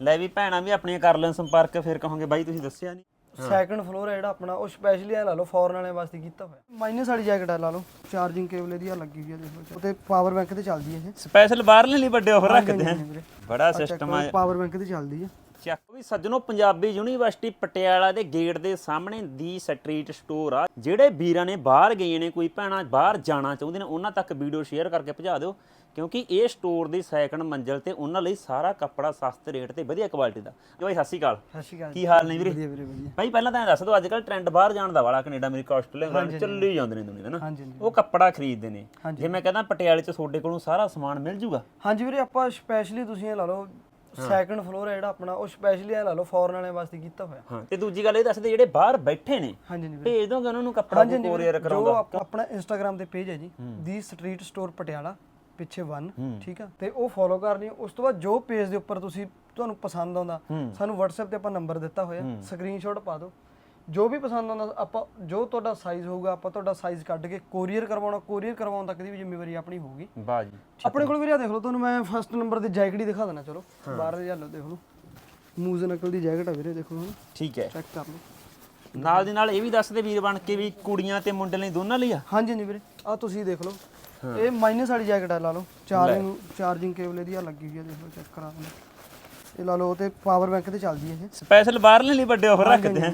ਲੈ ਵੀ ਭੈਣਾਂ ਵੀ ਆਪਣੀਆਂ ਕਰ ਲੈਣ ਸੰਪਰਕ ਫਿਰ ਕਹੋਗੇ ਬਾਈ ਤੁਸੀਂ ਦੱਸਿਆ ਨਹੀਂ ਸੈਕੰਡ ਫਲੋਰ ਹੈ ਜਿਹੜਾ ਆਪਣਾ ਉਹ ਸਪੈਸ਼ਲੀ ਐ ਲਾ ਲਓ ਫੋਰਨ ਵਾਲਿਆਂ ਵਾਸਤੇ ਕੀਤਾ ਹੋਇਆ। ਮਾਈਨਸ ਵਾਲੀ ਜੈਕਟ ਹੈ ਲਾ ਲਓ ਚਾਰਜਿੰਗ ਕੇਬਲ ਇਹਦੀ ਆ ਲੱਗੀ ਹੋਈ ਹੈ ਦੇਖੋ ਉਹ ਤੇ ਪਾਵਰ ਬੈਂਕ ਤੇ ਚੱਲਦੀ ਹੈ ਇਹ। ਸਪੈਸ਼ਲ ਬਾਹਰਲੇ ਲਈ ਵੱਡੇ ਆਫਰ ਰੱਖਦੇ ਆ। ਬੜਾ ਸਿਸਟਮ ਆ। ਪਾਵਰ ਬੈਂਕ ਤੇ ਚੱਲਦੀ ਹੈ ਚੱਕ ਵੀ ਸੱਜਣੋ ਪੰਜਾਬੀ ਯੂਨੀਵਰਸਿਟੀ ਪਟਿਆਲਾ ਦੇ ਗੇਟ ਦੇ ਸਾਹਮਣੇ ਦੀ ਸਟਰੀਟ ਸਟੋਰ ਆ। ਜਿਹੜੇ ਵੀਰਾਂ ਨੇ ਬਾਹਰ ਗਏ ਨੇ ਕੋਈ ਭੈਣਾਂ ਬਾਹਰ ਜਾਣਾ ਚਾਹੁੰਦੇ ਨੇ ਉਹਨਾਂ ਤੱਕ ਵੀਡੀਓ ਸ਼ੇਅਰ ਕਰਕੇ ਪਹੁੰਚਾ ਦਿਓ। ਕਿਉਂਕਿ ਇਹ ਸਟੋਰ ਦੀ ਸੈਕੰਡ ਮੰਜ਼ਲ ਤੇ ਉਹਨਾਂ ਲਈ ਸਾਰਾ ਕੱਪੜਾ ਸਸਤੇ ਰੇਟ ਤੇ ਵਧੀਆ ਕੁਆਲਿਟੀ ਦਾ। ਜੋ ਬਾਈ ਸਤਿ ਸ਼੍ਰੀ ਅਕਾਲ। ਸਤਿ ਸ਼੍ਰੀ ਅਕਾਲ ਕੀ ਹਾਲ ਨੇ ਵੀਰੇ? ਵਧੀਆ ਵੀਰੇ ਵਧੀਆ। ਭਾਈ ਪਹਿਲਾਂ ਤਾਂ ਦੱਸ ਦਿਓ ਅੱਜ ਕੱਲ ਟ੍ਰੈਂਡ ਬਾਹਰ ਜਾਣ ਦਾ ਵਾਲਾ ਕੈਨੇਡਾ ਅਮਰੀਕਾ ਆਸਟ੍ਰੇਲੀਆ ਇੰਗਲੈਂਡ ਚੱਲੀ ਜਾਂਦੇ ਨੇ ਦੁਨੀਆ ਨਾ? ਉਹ ਕੱਪੜਾ ਖਰੀਦਦੇ ਨੇ। ਜੇ ਮੈਂ ਕਹਿੰਦਾ ਪਟਿਆਲੇ ਚ ਤੁਹਾਡੇ ਕੋਲੋਂ ਸਾਰਾ ਸਮਾਨ ਮਿਲ ਜੂਗਾ? ਹਾਂਜੀ ਵੀਰੇ ਆਪਾਂ ਸਪੈਸ਼ਲੀ ਤੁਸੀਂ ਇਹ ਲਾ ਲਓ ਸੈਕੰਡ ਫਲੋਰ ਹੈ ਜਿਹੜਾ ਆਪਣਾ ਉਹ ਸਪੈਸ਼ਲੀ ਐ ਲਾ ਲਓ ਫੋਰਨ ਵਾਲਿਆਂ ਵਾਸਤੇ ਕੀਤਾ ਹੋਇਆ। ਹਾਂ ਤੇ ਦੂਜੀ ਗੱਲ ਇਹ ਦੱਸਦੇ ਜਿਹੜੇ ਬਾਹਰ ਬੈਠੇ ਨੇ ਹਾਂਜੀ ਵੀਰੇ ਭੇਜ ਦੋਗੇ ਉਹਨਾਂ ਨੂੰ ਕੱਪੜਾ ਕੋਰੀਅਰ ਜੋ ਕਰਾਉਂਦਾ। ਆਪ- ਆਪਣਾ ਇੰਸਟਾਗ੍ਰam ਤੇ ਪੇਜ ਹੈ ਜੀ ਦੀ ਸਟਰੀਟ ਸਟੋਰ ਪਟਿਆਲਾ ਪਿੱਛੇ 1 ਠੀਕ ਆ? ਤੇ ਉਹ ਫੋਲੋ ਕਰਨੀ ਉਸ ਤੋਂ ਬਾਅਦ ਜੋ ਪੇਜ ਦੇ ਉੱਪਰ ਤੁਸੀਂ ਤੁਹਾਨੂੰ ਪਸੰਦ ਆਉਂਦਾ ਸਾਨੂੰ WhatsApp ਤੇ ਆਪਾਂ ਨੰਬਰ ਦਿੱਤਾ ਹੋਇਆ ਸਕਰੀਨਸ਼ਾਟ ਪਾ ਦਿਓ। ਜੋ ਵੀ ਪਸੰਦ ਆਉਂਦਾ ਆਪਾਂ ਜੋ ਤੁਹਾਡਾ ਸਾਈਜ਼ ਹੋਊਗਾ ਆਪਾਂ ਤੁਹਾਡਾ ਸਾਈਜ਼ ਕੱਢ ਕੇ ਕੋਰੀਅਰ ਕਰਵਾਉਣਾ ਕੋਰੀਅਰ ਕਰਵਾਉਣ ਤੱਕ ਦੀ ਵੀ ਜ਼ਿੰਮੇਵਾਰੀ ਆਪਣੀ ਹੋਊਗੀ। ਵਾਹ ਜੀ। ਆਪਣੇ ਕੋਲ ਵੀਰੇ ਦੇਖ ਲਓ ਤੁਹਾਨੂੰ ਮੈਂ ਫਸਟ ਨੰਬਰ ਤੇ ਜੈਕਟ ਹੀ ਦਿਖਾ ਦੇਣਾ ਚਲੋ। ਬਾਹਰ ਦੇ ਲਓ ਦੇਖ ਲਓ। ਮੂਜ਼ ਨਕਲ ਦੀ ਜੈਕਟ ਆ ਵੀਰੇ ਦੇਖੋ ਹੁਣ। ਠੀਕ ਹੈ। ਚੈੱਕ ਕਰ ਲਓ। ਨਾਲ ਦੀ ਨਾਲ ਇਹ ਵੀ ਦੱਸਦੇ ਵੀਰ ਬਣ ਕੇ ਵੀ ਕੁੜੀਆਂ ਤੇ ਮੁੰਡੇ ਲਈ ਦੋਨਾਂ ਲਈ ਆ? ਹਾਂਜੀ ਹਾਂਜੀ ਵੀਰੇ ਆ ਤੁਸੀਂ ਦੇਖ ਲਓ। ਇਹ ਮਾਈਨਸ ਵਾਲੀ ਜੈਕਟ ਹੈ ਲਾ ਲਓ। ਚਾਰਜਿੰਗ ਚਾਰਜਿੰਗ ਕੇਬਲ ਇਹਦੀ ਆ ਲੱਗੀ ਹੋਈ ਹੈ ਦੇਖ ਲਓ ਚੈੱਕ ਕਰਾ ਦਿੰਦਾ। ਇਹ ਲਾ ਲਓ ਤੇ ਪਾਵਰ ਬੈਂਕ ਤੇ ਚੱਲਦੀ ਹੈ ਇਹ। ਸਪੈਸ਼ਲ ਬਾਹਰਲੇ ਲਈ ਵੱਡੇ ਆਫਰ ਰੱਖਦੇ ਆ।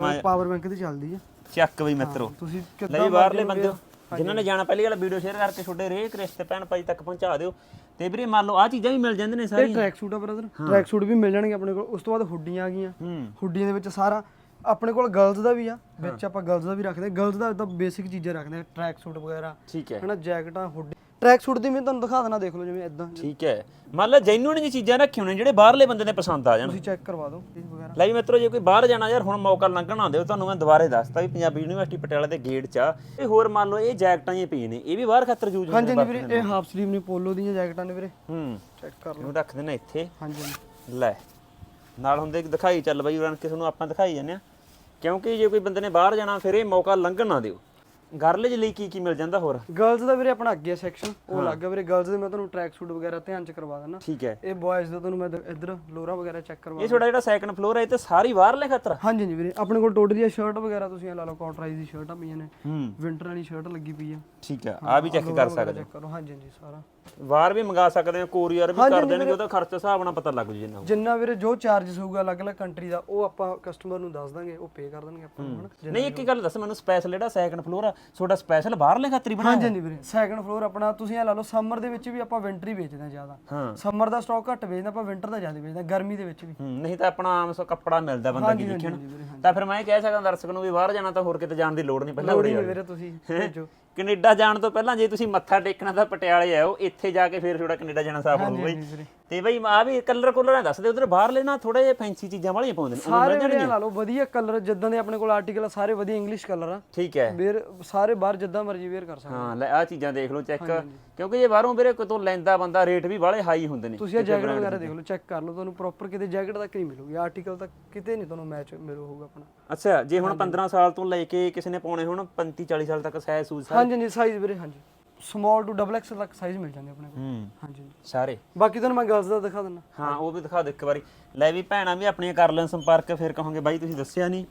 ਵੀਰੇ ਪਾਵਰ ਬੈਂਕ ਤੇ ਚੱਲਦੀ ਹੈ ਚੱਕ ਬਈ ਮਿੱਤਰੋ। ਤੁਸੀਂ ਲੈ ਵੀ ਬਾਹਰਲੇ ਬੰਦੇ ਜਿਨ੍ਹਾਂ ਨੇ ਜਾਣਾ ਪਹਿਲੀ ਗੱਲ ਵੀਡੀਓ ਸ਼ੇਅਰ ਕਰਕੇ ਛੋਡੇ ਰੇਕ ਰਿਸ਼ਤੇ ਭੈਣ ਭਾਈ ਤੱਕ ਪਹੁੰਚਾ ਦਿਓ। ਤੇ ਵੀਰੇ ਮੰਨ ਲਓ ਆ ਚੀਜ਼ਾਂ ਵੀ ਮਿਲ ਜਾਂਦੇ ਨੇ ਇਹ ਸਾਰੀਆਂ। ਟਰੈਕ ਸੂਟ ਆ ਬ੍ਰਦਰ ਟਰੈਕ ਸੂਟ ਵੀ ਮਿਲ ਜਾਣਗੇ ਆਪਣੇ ਕੋਲ। ਉਸ ਤੋਂ ਬਾਅਦ ਹੁੱਡੀਆਂ ਆ ਗਈਆਂ। ਹੂੰ। ਹੁੱਡੀਆਂ ਦੇ ਵਿੱਚ ਸਾਰਾ ਆਪਣੇ ਕੋਲ ਗਰਲਸ ਦਾ ਵੀ ਆ ਵਿੱਚ ਆਪਾਂ ਗਰਲਸ ਦਾ ਵੀ ਰੱਖਦੇ ਗਰਲਸ ਦਾ ਤਾਂ ਬੇਸਿਕ ਚੀਜ਼ਾਂ ਰੱਖਦੇ ਟਰੈਕ ਸੂਟ ਵਗੈਰਾ। ਠੀਕ ਹੈ। ਹਨਾ ਜੈਕਟਾਂ ਹੁੱਡੀ ਟਰੈਕ ਸੂਟ ਦੀ ਮੈਂ ਤੁਹਾਨੂੰ ਦਿਖਾ ਦੇਣਾ ਦੇਖ ਲਓ ਜਿਵੇਂ ਇਦਾਂ ਠੀਕ ਹੈ। ਮੰਨ ਲਓ ਜੈਨੂਨ ਜੀ ਚੀਜ਼ਾਂ ਰੱਖੀਆਂ ਹੋਣੇ ਜਿਹੜੇ ਬਾਹਰਲੇ ਬੰਦੇ ਦੇ ਪਸੰਦ ਆ ਜਾਣ। ਤੁਸੀਂ ਚੈੱਕ ਕਰਵਾ ਦਿਓ ਇਹ ਵਗੈਰਾ। ਲੈ ਵੀ ਮਿੱਤਰੋ ਜੇ ਕੋਈ ਬਾਹਰ ਜਾਣਾ ਯਾਰ ਹੁਣ ਮੌਕਾ ਲੰਘਣ ਹੋ ਤੁਹਾਨੂੰ ਮੈਂ ਦੁਬਾਰੇ ਦੱਸਤਾ ਵੀ ਪੰਜਾਬੀ ਯੂਨੀਵਰਸਿਟੀ ਪਟਿਆਲਾ ਦੇ ਗੇਟ 'ਚ ਆ। ਇਹ ਹੋਰ ਮੰਨ ਲਓ ਇਹ ਜੈਕਟਾਂ ਹੀ ਪਈਆਂ ਨੇ ਇਹ ਵੀ ਬਾਹਰ ਖਾਤਰ ਯੂਜ਼ ਹਾਂਜੀ ਹੁੰਦੇ ਹਾਂਜੀ ਵੀਰੇ ਇਹ ਹਾਫ ਸਲੀਵ ਨੇ ਪੋਲੋ ਦੀਆਂ ਜੈਕਟਾਂ ਨੇ ਵੀਰੇ। ਹੂੰ। ਚੈੱਕ ਕਰ ਲਓ। ਇਹਨੂੰ ਰੱਖ ਦੇਣਾ ਇੱਥੇ। ਹਾਂਜੀ ਲੈ ਨਾਲ ਹੁੰਦੇ ਦਿਖਾਈ ਚੱਲ ਬਈ ਉਹਨਾਂ ਕਿਸੇ ਨੂੰ ਆਪਾਂ ਦਿਖਾਈ ਜਾਂਦੇ ਆ ਕਿਉਂਕਿ ਜੇ ਕੋਈ ਬੰਦੇ ਨੇ ਬਾਹਰ ਜਾਣਾ ਫਿਰ ਇਹ ਮੌਕਾ ਲੰਘਣ ਨਾ ਦਿਓ। ਗਰਲੇਜ ਲਈ ਕੀ ਕੀ ਮਿਲ ਜਾਂਦਾ ਹੋਰ? ਗਰਲਸ ਦਾ ਵੀਰੇ ਆਪਣਾ ਅੱਗੇ ਸੈਕਸ਼ਨ ਉਹ ਲੱਗ ਗਿਆ ਵੀਰੇ ਗਰਲਸ ਦੇ ਮੈਂ ਤੁਹਾਨੂੰ ਟਰੈਕ ਸੂਟ ਵਗੈਰਾ ਧਿਆਨ ਚ ਕਰਵਾ ਦੇਣਾ ਠੀਕ ਹੈ। ਇਹ ਬॉयਜ਼ ਦਾ ਤੁਹਾਨੂੰ ਮੈਂ ਦ- ਇੱਧਰ ਲੋਰਾ ਵਗੈਰਾ ਚੈੱਕ ਕਰਵਾ ਇਹ ਤੁਹਾਡਾ ਜਿਹੜਾ ਸੈਕੰਡ ਫਲੋਰ ਹੈ ਇਹ ਤੇ ਸਾਰੀ ਬਾਹਰਲੇ ਖਾਤਰ। ਆ? ਹਾਂਜੀ ਹਾਂਜੀ ਵੀਰੇ ਆਪਣੇ ਕੋਲ ਟੋਟਲੀ ਆ ਸ਼ਰਟ ਵਗੈਰਾ ਤੁਸੀਂ ਇਹ ਲਾ ਲਓ ਕਾਟਰਾਈਜ਼ ਦੀ ਸ਼ਰਟਾਂ ਪਈਆਂ ਨੇ। ਹੂੰ। ਵਿੰਟਰ ਵਾਲੀ ਸ਼ਰਟ ਲੱਗੀ ਪਈ ਆ। ਠੀਕ ਹੈ ਆ ਵੀ ਚੈੱਕ ਕਰ ਸਕਦੇ ਚੈੱਕ ਕਰੋ। ਹਾਂਜੀ ਹਾਂਜੀ ਸਾਰਾ। ਬਾਹਰ ਵੀ ਮੰਗਾ ਸਕਦੇ ਹੋ ਕੋਰੀਅਰ ਵੀ ਕਰ ਦੇਣਗੇ ਉਹਦਾ ਖਰਚਾ ਹਿਸਾਬ ਨਾਲ ਪਤਾ ਲੱਗ ਜੂ ਜਿੰਨਾ। ਜਿੰਨਾ ਵੀਰੇ ਜੋ ਚਾਰजेस ਹੋਊਗਾ ਅਲੱਗ-ਅਲੱਗ ਕੰਟਰੀ ਦਾ ਉਹ ਆਪਾਂ ਕਸਟਮਰ ਨੂੰ ਦੱਸ ਦਾਂਗੇ ਉਹ ਪੇ ਕਰ ਦੇਣਗੇ ਆਪਾਂ ਨੂੰ ਹਨਾ ਨਹੀਂ ਇੱਕ ਹੀ ਗੱਲ ਦੱਸ ਮੈਨੂੰ ਸਪੈਸ਼ਲ ਜਿਹੜਾ ਸੈਕੰਡ ਫਲੋਰ ਆ ਤੁਹਾਡਾ ਸਪੈਸ਼ਲ ਬਾਹਰਲੇ ਖਾਤਰ ਬਣਾਇਆ। ਹਾਂਜੀ ਹਾਂਜੀ ਵੀਰੇ ਸੈਕੰਡ ਫਲੋਰ ਆਪਣਾ ਤੁਸੀਂ ਇਹ ਲਾ ਲਓ ਸਮਰ ਦੇ ਵਿੱਚ ਵੀ ਆਪਾਂ ਵਿੰਟਰ ਹੀ ਵੇਚਦੇ ਹਾਂ ਜ਼ਿਆਦਾ। ਸਮਰ ਦਾ ਸਟਾਕ ਘੱਟ ਵੇਚਦੇ ਆਪਾਂ ਵਿੰਟਰ ਦਾ ਜ਼ਿਆਦਾ ਵੇਚਦੇ ਹਾਂ ਗਰਮੀ ਦੇ ਵਿੱਚ ਵੀ। ਨਹੀਂ ਤਾਂ ਆਪਣਾ ਆਮ ਸੋ ਕੱਪੜਾ ਮਿਲਦਾ ਬੰਦਾ ਕੀ ਵੀਰੇ ਤਾਂ ਫਿਰ ਮੈਂ ਇਹ ਕਹਿ ਸਕਦਾ ਦਰਸ਼ਕ ਨੂੰ ਵੀ ਬਾਹਰ ਜਾਣਾ ਤਾਂ ਹੋਰ ਕਿਤੇ ਜਾਣ ਦੀ ਲੋੜ ਨਹੀਂ ਪਹਿਲਾਂ ਉਰੇ ਵੀਰੇ ਤੁਸੀਂ ਭੇਜੋ। ਕੈਨੇਡਾ ਜਾਣ ਤੋਂ ਪਹਿਲਾਂ ਜੇ ਤੁਸੀਂ ਮੱਥਾ ਟੇਕਣਾ ਤਾਂ ਪਟਿਆਲੇ ਆਓ ਇੱਥੇ ਜਾ ਕੇ ਫਿਰ ਥੋੜਾ ਕੈਨੇਡਾ ਜਾਣਾ ਸਾਫ਼ ਹੋਊ ਬਈ ਤੇ ਬਈ ਆ ਵੀ ਕਲਰ ਕੋਲਰ ਦੱਸਦੇ ਉਧਰ ਬਾਹਰਲੇ ਨਾ ਥੋੜੇ ਜਿਹੇ ਫੈਂਸੀ ਚੀਜ਼ਾਂ ਵਾਲੀਆਂ ਪਾਉਂਦੇ ਨੇ ਸਾਰੇ ਮਿਲ ਵੀਰੇ ਜਾਣਗੀਆਂ? ਲਾ ਲਓ ਵਧੀਆ ਕਲਰ ਜਿੱਦਾਂ ਦੇ ਆਪਣੇ ਕੋਲ ਆਰਟੀਕਲ ਆ ਸਾਰੇ ਵਧੀਆ ਇੰਗਲਿਸ਼ ਕਲਰ ਆ। ਠੀਕ ਹੈ। ਵੇਅਰ ਸਾਰੇ ਬਾਹਰ ਜਿੱਦਾਂ ਮਰਜ਼ੀ ਵੇਅਰ ਕਰ ਸਕਦੇ ਹਾਂ ਲੈ ਆ ਚੀਜ਼ਾਂ ਦੇਖ ਲਓ ਚੈੱਕ ਕਿਉਂਕਿ ਜੇ ਬਾਹਰੋਂ ਵੀਰੇ ਕਿਤੋਂ ਲੈਂਦਾ ਬੰਦਾ ਰੇਟ ਵੀ ਬਾਹਲੇ ਹਾਈ ਹੁੰਦੇ ਨੇ ਤੁਸੀਂ ਇਹ ਜੈਕਟ ਵਗੈਰਾ ਦੇਖ ਲਓ ਚੈੱਕ ਕਰ ਲਓ ਤੁਹਾਨੂੰ ਪ੍ਰੋਪਰ ਕਿਤੇ ਜੈਕਟ ਤੱਕ ਨਹੀਂ ਮਿਲੂਗੀ ਆਰਟੀਕਲ ਤੱਕ ਕਿਤੇ ਨਹੀਂ ਤੁਹਾਨੂੰ ਮੈਚ ਮਿਲੂਗਾ ਆਪਣਾ। ਅੱਛਾ ਜੇ ਹੁਣ 15 ਸਾਲ ਤੋਂ ਲੈ ਕੇ ਕਿਸੇ ਨੇ ਪਾਉਣੇ ਹੁਣ 35 40 ਸਾਲ ਤੱਕ ਸਾਇਜ਼ ਸੂਜ਼ ਹਾਂਜੀ ਹਾਂਜੀ ਸਾਈਜ਼ ਵੀਰੇ ਹਾਂਜੀ। ਸਮਾਲ ਟੂ ਡਬਲ ਐਕਸਲ ਤੱਕ ਸਾਈਜ਼ ਮਿਲ ਜਾਂਦੇ ਆਪਣੇ ਕੋਲ। ਹੂੰ। ਹਾਂਜੀ। ਸਾਰੇ। ਬਾਕੀ ਤੁਹਾਨੂੰ ਮੈਂ ਗਰਲਸ ਦਾ ਦਿਖਾ ਦਿੰਦਾ। ਹਾਂ ਉਹ ਵੀ ਦਿਖਾ ਦਿਓ ਇੱਕ ਵਾਰੀ। ਲੈ ਵੀ ਭੈਣਾਂ ਵੀ ਆਪਣੀਆਂ ਕਰ ਲੈਣ ਸੰਪਰਕ ਫਿਰ ਕਹੋਗੇ ਬਾਈ ਤੁਸੀਂ ਦੱਸਿਆ ਨਹੀਂ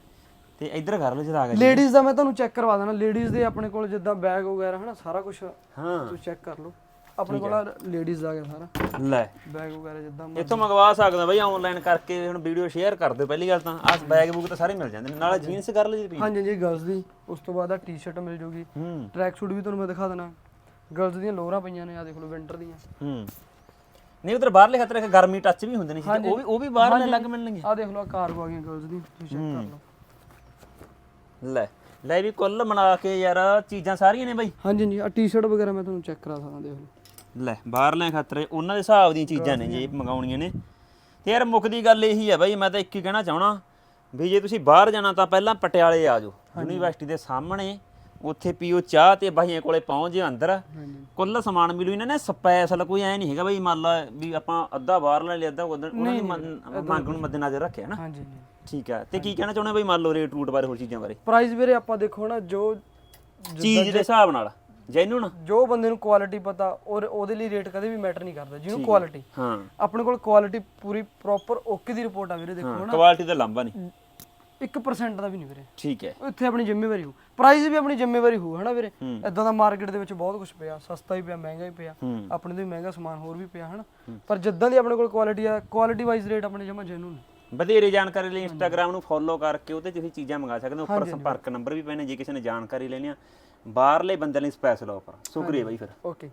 ਤੇ ਇੱਧਰ ਕਰ ਲਓ ਜਦ ਆ ਗਿਆ ਲੇਡੀਜ਼ ਦਾ ਮੈਂ ਤੁਹਾਨੂੰ ਚੈੱਕ ਕਰਵਾ ਦੇਣਾ ਲੇਡੀਜ਼ ਦੇ ਆਪਣੇ ਕੋਲ ਜਿੱਦਾਂ ਬੈਗ ਵਗੈਰਾ ਹਨਾ ਸਾਰਾ ਕੁਝ ਹਾਂ। ਤੁਸੀਂ ਚੈੱਕ ਕਰ ਲਓ। ਆਪਣੇ ਕੋਲ ਲੇਡੀਜ਼ ਦਾ ਗਿਆ ਸਾਰਾ। ਲੈ। ਬੈਗ ਵਗੈਰਾ ਜਿੱਦਾਂ ਇੱਥੋਂ ਮੰਗਵਾ ਸਕਦਾ ਬਾਈ ਆਨਲਾਈਨ ਕਰਕੇ ਹੁਣ ਵੀਡੀਓ ਸ਼ੇਅਰ ਕਰ ਦਿਓ ਪਹਿਲੀ ਗੱਲ ਤਾਂ। ਆਹ ਬੈਗ ਬੁੱਕ ਤਾਂ ਸਾਰੇ ਮਿਲ ਜਾਂਦੇ ਨੇ। ਨਾਲ ਜੀਨਸ ਕਰ ਲਓ ਜੀ ਹਾਂਜੀ ਜੀ ਗਰਲਸ ਦੀ। ਉਸ ਤੋਂ ਬਾਅਦ ਆ ਟੀ-ਸ਼ਰਟ ਮਿਲ ਜੂਗੀ। ਟਰੈਕ ਸੂਟ ਵੀ ਤੁਹਾਨੂੰ ਮੈਂ ਦਿਖਾ ਦੇਣਾ ਗਰਲਸ ਦੀਆਂ ਲੋਅਰਾਂ ਪਈਆਂ ਨੇ ਆ ਦੇਖ ਲਓ ਵਿੰਟਰ ਦੀਆਂ। ਹੂੰ। ਨਹੀਂ ਉਧਰ ਬਾਹਰਲੇ ਖਤਰੇ ਇੱਕ ਗਰਮੀ ਟੱਚ ਵੀ ਹੁੰਦੇ ਨੇ ਚੀਜ਼ਾਂ, ਉਹ ਵੀ ਉਹ ਵੀ ਬਾਹਰਲੇ ਅਲੱਗ ਮਿਲਣਗੇ। ਆ ਦੇਖ ਲਓ ਕਾਰਗੋ ਆ ਗਈਆਂ ਗਰਲਸ ਦੀ ਤੁਸੀਂ ਚੈੱਕ ਕਰ ਲਓ। ਲੈ ਲੈ ਵੀ ਕੁੱਲ ਮਿਲਾ ਕੇ ਯਾਰ ਚੀਜ਼ਾਂ ਸਾਰੀਆਂ ਨੇ ਬਾਈ। ਹਾਂਜੀ ਹਾਂਜੀ ਆ ਟੀ-ਸ਼ਰਟ ਵਗੈਰਾ ਮੈਂ ਤੁਹਾਨੂੰ ਚੈੱਕ ਕਰਾ ਸਕਦਾ ਦੇਖ ਲਓ। ਲੈ ਬਾਹਰਲੇ ਖਤਰੇ ਉਹਨਾਂ ਦੇ ਹਿਸਾਬ ਦੀਆਂ ਚੀਜ਼ਾਂ ਨੇ ਜੇ ਮੰਗਾਉਣੀਆਂ ਨੇ। ਤੇ ਯਾਰ ਮੁੱਖ ਦੀ ਗੱਲ ਇਹੀ ਹੈ ਬਾਈ ਮੈਂ ਤਾਂ ਇੱਕ ਹੀ ਕਹਿਣਾ ਚਾਹਣਾ ਵੀ ਜੇ ਤੁਸੀਂ ਬਾਹਰ ਜਾਣਾ ਤਾਂ ਪਹਿਲਾਂ ਪਟਿਆਲੇ ਆ ਜਾਓ। ਯੂਨੀਵਰਸਿਟੀ ਦੇ ਸਾਹਮਣੇ ਉੱਥੇ ਪੀਓ ਚਾਹ ਤੇ ਬਾਈਆਂ ਕੋਲੇ ਪਹੁੰਚ ਜੇ ਅੰਦਰ। ਕੁੱਲ ਸਮਾਨ ਮਿਲੂ ਇਹਨਾਂ ਨੇ ਸਪੈਸ਼ਲ ਕੋਈ ਐ ਨਹੀਂ ਹੈਗਾ ਬਈ ਮੰਨ ਲਾ ਵੀ ਆਪਾਂ ਅੱਧਾ ਬਾਹਰ ਲੈ ਲਿਆ ਅੱਧਾ ਉਧਰ ਉਹਨਾਂ ਦੀ ਮੰਗ ਨੂੰ ਮੱਦੇਨਜ਼ਰ ਰੱਖਿਆ ਨਾ। ਹਾਂਜੀ ਠੀਕ ਹੈ ਤੇ ਕੀ ਕਹਿਣਾ ਚਾਹੁੰਦੇ ਬਈ ਮੰਨ ਲਓ ਰੇਟ ਰੂਟ ਬਾਰੇ ਹੋਰ ਚੀਜ਼ਾਂ ਬਾਰੇ? ਪ੍ਰਾਈਸ ਵੀਰੇ ਆਪਾਂ ਦੇਖੋ ਨਾ ਜੋ ਚੀਜ਼ ਦੇ ਹਿਸਾਬ ਨਾਲ ਜੈਨੂਨ ਜੋ ਬੰਦੇ ਨੂੰ ਕੁਆਲਿਟੀ ਪਤਾ ਔਰ ਉਹਦੇ ਲਈ ਰੇਟ ਕਦੇ ਵੀ ਮੈਟਰ ਨਹੀਂ ਕਰਦਾ ਜਿਹਨੂੰ ਕੁਆਲਿਟੀ ਹਾਂ। ਆਪਣੇ ਕੋਲ ਕੁਆਲਿਟੀ ਪੂਰੀ ਪ੍ਰੋਪਰ ਓਕੇ ਦੀ ਰਿਪੋਰਟ ਆ ਵੀਰੇ ਦੇਖੋ ਹਨਾ ਕੁਆਲਿਟੀ ਦਾ ਲੰਬਾ ਨਹੀਂ। 1% ਦਾ ਵੀ ਨਹੀਂ ਵੀਰੇ। ਠੀਕ ਹੈ। ਇੱਥੇ ਆਪਣੀ ਜ਼ਿੰਮੇਵਾਰੀ ਹੋ ਪ੍ਰਾਈਸ ਵੀ ਆਪਣੀ ਜ਼ਿੰਮੇਵਾਰੀ ਹੋ ਹਨਾ ਵੀਰੇ? ਇਦਾਂ ਦਾ ਮਾਰਕੀਟ ਦੇ ਵਿੱਚ ਬਹੁਤ ਕੁਝ ਪਿਆ ਸਸਤਾ ਵੀ ਪਿਆ ਮਹਿੰਗਾ ਵੀ ਪਿਆ ਹੂੰ। ਆਪਣੇ ਤੋਂ ਵੀ ਮਹਿੰਗਾ ਸਮਾਨ ਹੋਰ ਵੀ ਪਿਆ ਹਨਾ? ਪਰ ਜਿੱਦਾਂ ਦੀ ਆਪਣੇ ਕੋਲ ਕੁਆਲਿਟੀ ਆ ਕੁਆਲਿਟੀ ਵਾਈਜ਼ ਰੇਟ ਆਪਣੇ ਜਮਾ ਜੈਨੂਨ ਵਧੇਰੇ ਜਾਣਕਾਰੀ ਲਈ ਇੰਸਟਾਗ੍ਰam ਨੂੰ ਫੋਲੋ ਕਰਕੇ ਉਹਤੇ ਤੁਸੀਂ ਚੀਜ਼ਾਂ ਮੰਗਾ ਸਕਦੇ ਹੋ। ਉੱਪਰ ਸੰਪਰਕ ਨੰਬਰ ਵੀ ਪੈਣੇ ਜੇ ਕਿਸੇ ਨੇ ਜਾਣਕਾਰੀ ਲੈਣੀ ਆ ਬਾਹਰਲੇ ਬੰਦੇ ਲਈ ਸਪੈਸ਼ਲ ਆਫਰ ਸ਼ੁਕਰੀਆ ਬਾਈ ਫਿਰ। ਓਕੇ